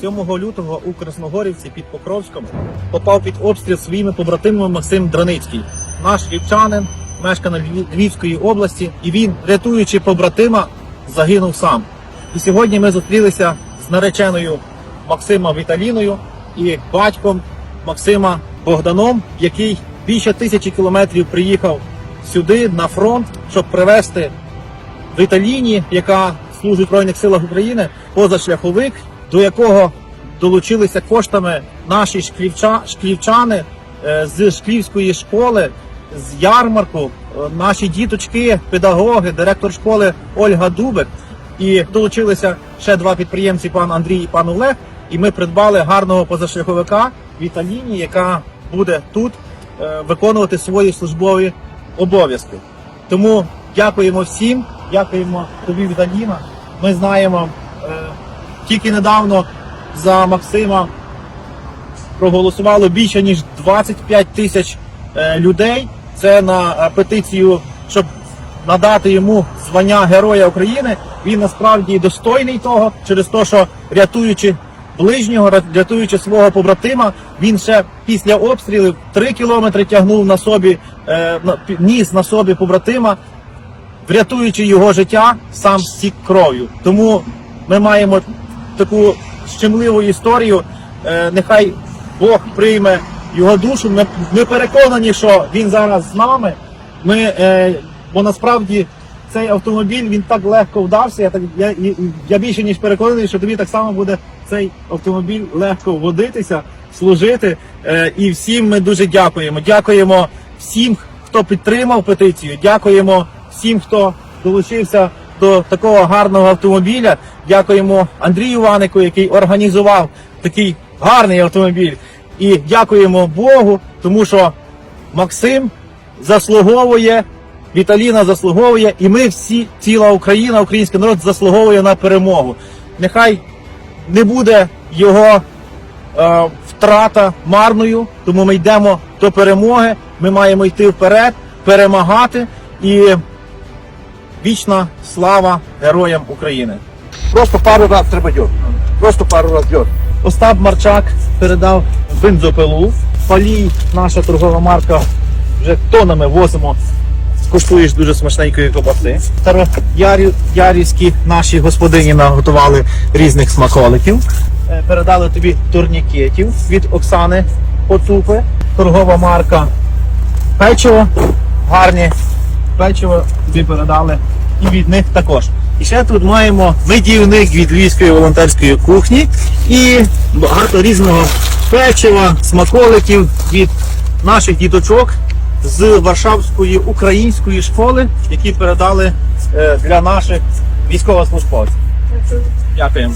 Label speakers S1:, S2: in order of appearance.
S1: 7 лютого у Красногорівці під Покровськом попав під обстріл своїми побратимами Максим Драницький, наш львівчанин, мешканець Львівської області, і він, рятуючи побратима, загинув сам. І сьогодні ми зустрілися з нареченою Максима Віталіною і батьком Максима Богданом, який більше тисячі кілометрів приїхав сюди на фронт, щоб привезти Віталіні, яка служить в Збройних силах України, позашляховик, до якого долучилися коштами наші шклівча, шклівчани е, з шклівської школи, з ярмарку, е, наші діточки, педагоги, директор школи Ольга Дубик. І долучилися ще два підприємці, пан Андрій і пан Олег. І ми придбали гарного позашляховика Віталіні, яка буде тут е, виконувати свої службові обов'язки. Тому дякуємо всім, дякуємо тобі, Віталіна. Ми знаємо тільки недавно за Максима проголосувало більше ніж 25 тисяч е, людей. Це на е, петицію, щоб надати йому звання Героя України. Він насправді достойний того, через те, що рятуючи ближнього, рятуючи свого побратима, він ще після обстрілів 3 кілометри тягнув на собі, е, ніс на собі побратима, врятуючи його життя, сам стік кров'ю. Тому ми маємо таку щемливу історію. Е, нехай Бог прийме його душу. Ми, ми переконані, що він зараз з нами. Ми, е, бо насправді цей автомобіль він так легко вдався. Я так я, я більше ніж переконаний, що тобі так само буде цей автомобіль легко водитися, служити. Е, і всім ми дуже дякуємо. Дякуємо всім, хто підтримав петицію. Дякуємо всім, хто долучився до такого гарного автомобіля. Дякуємо Андрію Ванику, який організував такий гарний автомобіль. І дякуємо Богу, тому що Максим заслуговує, Віталіна заслуговує, і ми всі, ціла Україна, український народ заслуговує на перемогу. Нехай не буде його е, втрата марною, тому ми йдемо до перемоги. Ми маємо йти вперед, перемагати і вічна слава героям України.
S2: Просто пару раз треба дьорнути. Просто пару раз дьорнути.
S1: Остап Марчак передав бензопилу. Палій, наша торгова марка, вже тонами возимо. Скуштуєш дуже смачненької ковбаси. Ярі, ярівські наші господині наготували різних смаколиків. Е, Передали тобі турнікетів від Оксани Поцупи. Торгова марка печиво. Гарні печиво тобі передали. І від них також. І ще тут маємо медівник від Львівської волонтерської кухні і багато різного печива, смаколиків від наших діточок з Варшавської української школи, які передали е, для наших військовослужбовців. Дякуємо.